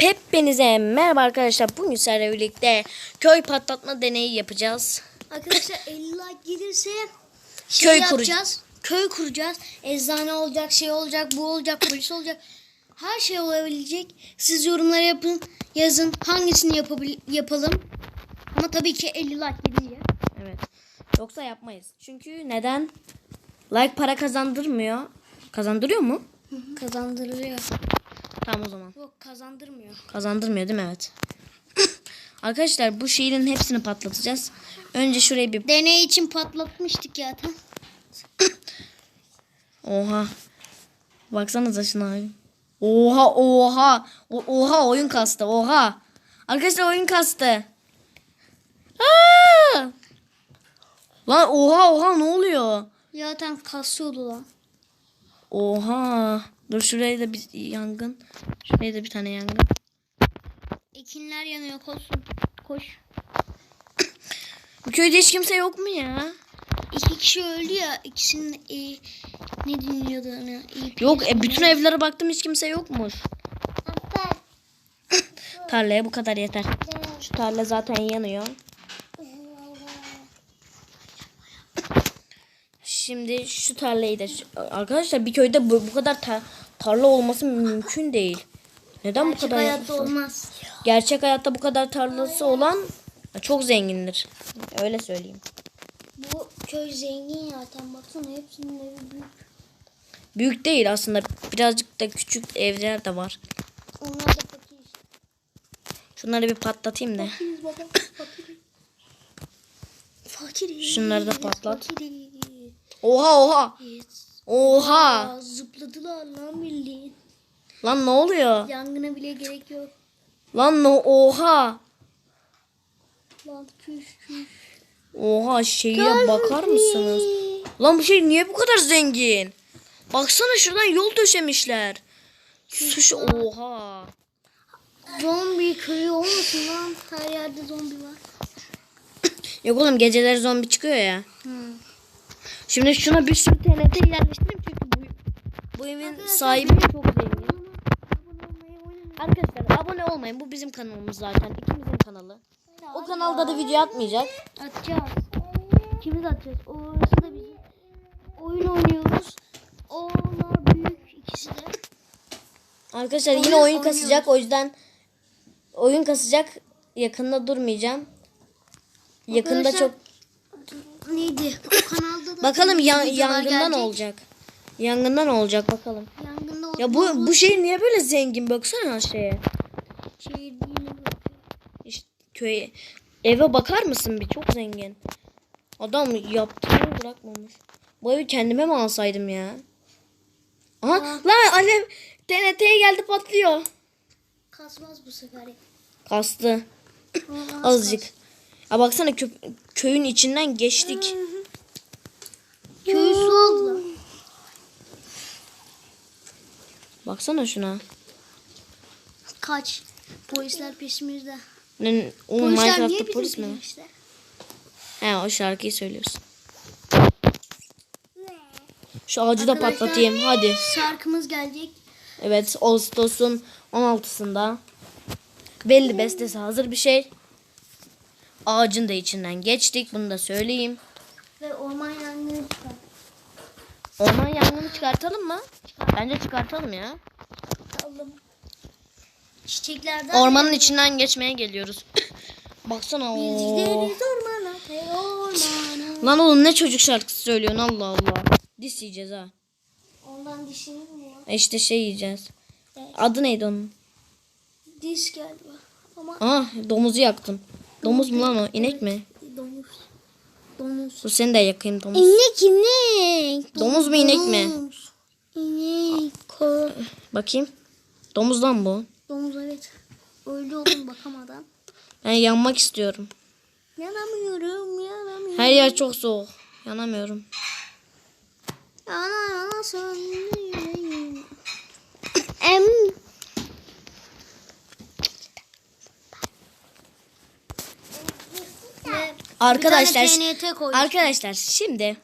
Hepinize merhaba arkadaşlar. Bugün sizlerle birlikte köy patlatma deneyi yapacağız. Arkadaşlar 50 like gelirse Köy şey kurucu- yapacağız. Köy kuracağız. Eczane olacak, şey olacak, bu olacak, polis olacak. Her şey olabilecek. Siz yorumlara yapın, yazın hangisini yapabil yapalım. Ama tabii ki 50 like gelince. Evet. Yoksa yapmayız. Çünkü neden? Like para kazandırmıyor. Kazandırıyor mu? Kazandırılıyor. Tamam o zaman. Yok kazandırmıyor. Kazandırmıyor değil mi? Evet. arkadaşlar bu şehrin hepsini patlatacağız. Önce şurayı bir... Deney için patlatmıştık zaten. Oha. Baksanıza şuna. Oha oha. O- oha oyun kastı. Oha. Arkadaşlar oyun kastı. Aa! Lan oha oha ne oluyor? Zaten kasıyordu lan. Oha. Dur şuraya da bir yangın. Şuraya da bir tane yangın. Ekinler yanıyor koşsun. Koş. Bu köyde hiç kimse yok mu ya? İki kişi öldü ya. İkisinin e, ne dinliyordu hani? Yok e, bütün evlere baktım hiç kimse yokmuş. Tarlaya bu kadar yeter. Şu tarla zaten yanıyor. Şimdi şu tarlayı da arkadaşlar bir köyde bu, bu kadar ta- tarla olması mümkün değil. Neden bu Gerçek kadar? hayatta olmaz. Gerçek hayatta bu kadar tarlası olan çok zengindir. Öyle söyleyeyim. Bu köy zengin zaten baksana hepsinin evi büyük. Büyük değil aslında. Birazcık da küçük evler de var. Onlar da fakir. Şunları bir patlatayım da. Fakiriz baba fakiriz. Fakiriz. Şunları da patlat. Fakiriz. Oha oha. Oha. Aa, zıpladılar lan bildiğin. Lan ne oluyor? Yangına bile gerek yok. Lan no oha. Lan küş küş. Oha şeye bakar mısınız? Lan bu şey niye bu kadar zengin? Baksana şuradan yol döşemişler. Suş oha. Zombi köyü olmasın lan. Her yerde zombi var. Yok oğlum geceleri zombi çıkıyor ya. Hı. Şimdi şuna bir sürü TNT yerleştireyim çünkü bu, bu evin sahibi çok zengin. Arkadaşlar abone olmayın. Bu bizim kanalımız zaten. İkimizin kanalı. O kanalda da video atmayacak. Atacağız. Kimiz atacağız? Orası da bizim. Oyun oynuyoruz. Onlar büyük ikisi de. Arkadaşlar yine Oyun oyun oynuyoruz. kasacak. O yüzden oyun kasacak. Yakında durmayacağım. Yakında Arkadaşlar, çok Neydi? O kanalda da bakalım videolar yangından gelecek. olacak. Yangından olacak bakalım. Yangında Ya bu bu şey niye böyle zengin baksana şeye. şey? İşte köye eve bakar mısın bir çok zengin. Adam yaptığını bırakmamış. Bu evi kendime mi alsaydım ya? Aha lan annem TNT'ye geldi patlıyor. Kasmaz bu sefer. Kastı Olmaz, azıcık. Ya baksana kö- köyün içinden geçtik. Köyü su aldılar. Baksana şuna. Kaç. Polisler peşimizde. Ne, o Polisler Minecraft'ta polis mi? He o şarkıyı söylüyorsun. Şu ağacı da Arkadaşlar- patlatayım hadi. Şarkımız gelecek. Evet Ağustos'un 16'sında belli bestesi hazır bir şey. Ağacın da içinden geçtik bunu da söyleyeyim. Ve orman yangını çıkar. Orman yangını çıkartalım mı? Bence çıkartalım ya. Aldım. Çiçeklerden. Ormanın içinden geçmeye geliyoruz. Baksana Biz gideriz ormana. Hey ormana. Lan oğlum ne çocuk şarkısı söylüyorsun Allah Allah. Dis yiyeceğiz ha. Ondan dişini mi var? E işte şey yiyeceğiz. Evet. Adı neydi onun? Diş galiba. Ama Ah domuzu yaktım. Domuz mu lan o? İnek mi? domuz. Domuz. Dur seni de yakayım domuz. İnek inek. Domuz mu, inek mi? İnek. Bakayım. Domuz lan bu. Domuz evet. Öldü oğlum bakamadan. Ben yanmak istiyorum. Yanamıyorum yanamıyorum. Her yer çok soğuk. Yanamıyorum. Yana yana söndüreyim. Em. Arkadaşlar, TNT arkadaşlar şimdi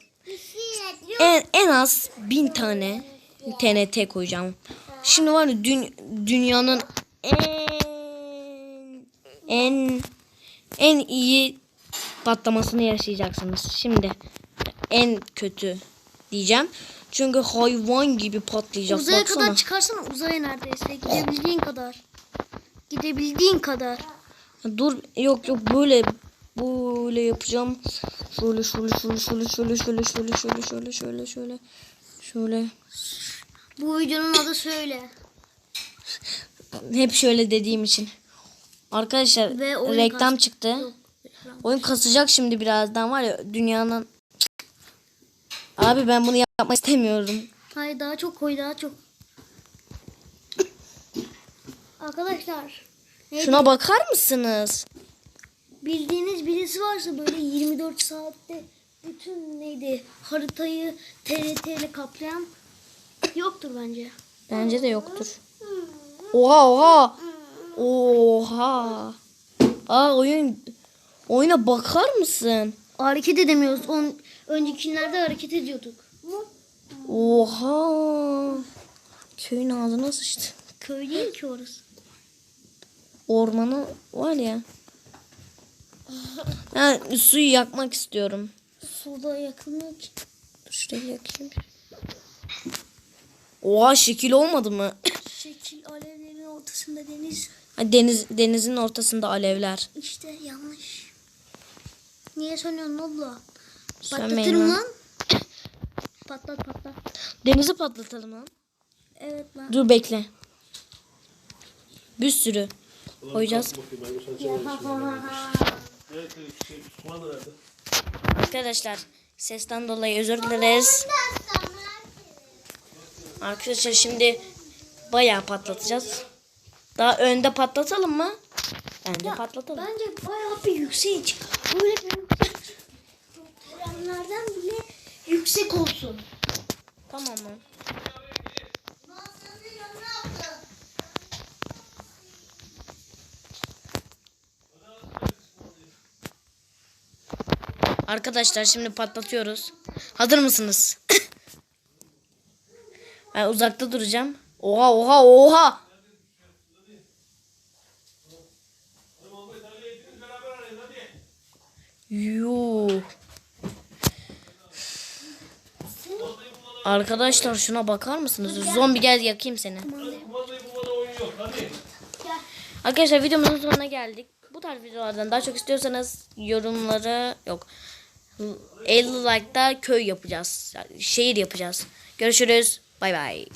en, en az bin tane TNT koyacağım. Şimdi var ya dün, dünyanın en en en iyi patlamasını yaşayacaksınız. Şimdi en kötü diyeceğim. Çünkü hayvan gibi patlayacak. Uzaya Baksana. kadar çıkarsana uzaya neredeyse. Gidebildiğin kadar. Gidebildiğin kadar. Dur yok yok böyle böyle yapacağım. Şöyle şöyle şöyle şöyle şöyle şöyle şöyle şöyle şöyle şöyle şöyle şöyle Bu videonun adı söyle. hep şöyle dediğim için. Arkadaşlar Ve oyun reklam kas- çıktı. Yok. Oyun kasacak şimdi birazdan var ya dünyanın Abi ben bunu yapmak istemiyorum. Hayır daha çok koy daha çok. Arkadaşlar. Şuna bakar mısınız? Bildiğiniz birisi varsa böyle 24 saatte bütün neydi haritayı TRT ile kaplayan yoktur bence. Bence de yoktur. Oha oha. Oha. Aa oyun oyuna bakar mısın? Hareket edemiyoruz. On, öncekilerde hareket ediyorduk. Oha. Köyün ağzına sıçtı. Köy değil ki orası. Ormanı var ya. Ben suyu yakmak istiyorum. Suda yakılmıyor ki. Dur şurayı yakayım. Oha şekil olmadı mı? Şekil alevlerin ortasında deniz. Ha, Deniz denizin ortasında alevler. İşte yanlış. Niye söylüyorsun abla? Patlatırım lan. lan. patlat patlat. Denizi patlatalım lan. Evet lan. Dur bekle. Bir sürü koyacağız. Evet, evet, şey, kumanda nerede? Arkadaşlar sesten dolayı özür dileriz. Arkadaşlar şimdi bayağı patlatacağız. Daha önde patlatalım mı? Bence patlatalım. Bence bayağı bir yüksek çık. Böyle bir yüksek çık. Bile yüksek olsun. Tamam mı? Arkadaşlar şimdi patlatıyoruz. Hazır mısınız? ben uzakta duracağım. Oha oha oha. Yuh. Arkadaşlar şuna bakar mısınız? Zombi gel yakayım seni. Arkadaşlar videomuzun sonuna geldik. Bu tarz videolardan daha çok istiyorsanız yorumları yok. 50 like'da köy yapacağız. Yani şehir yapacağız. Görüşürüz. Bay bay.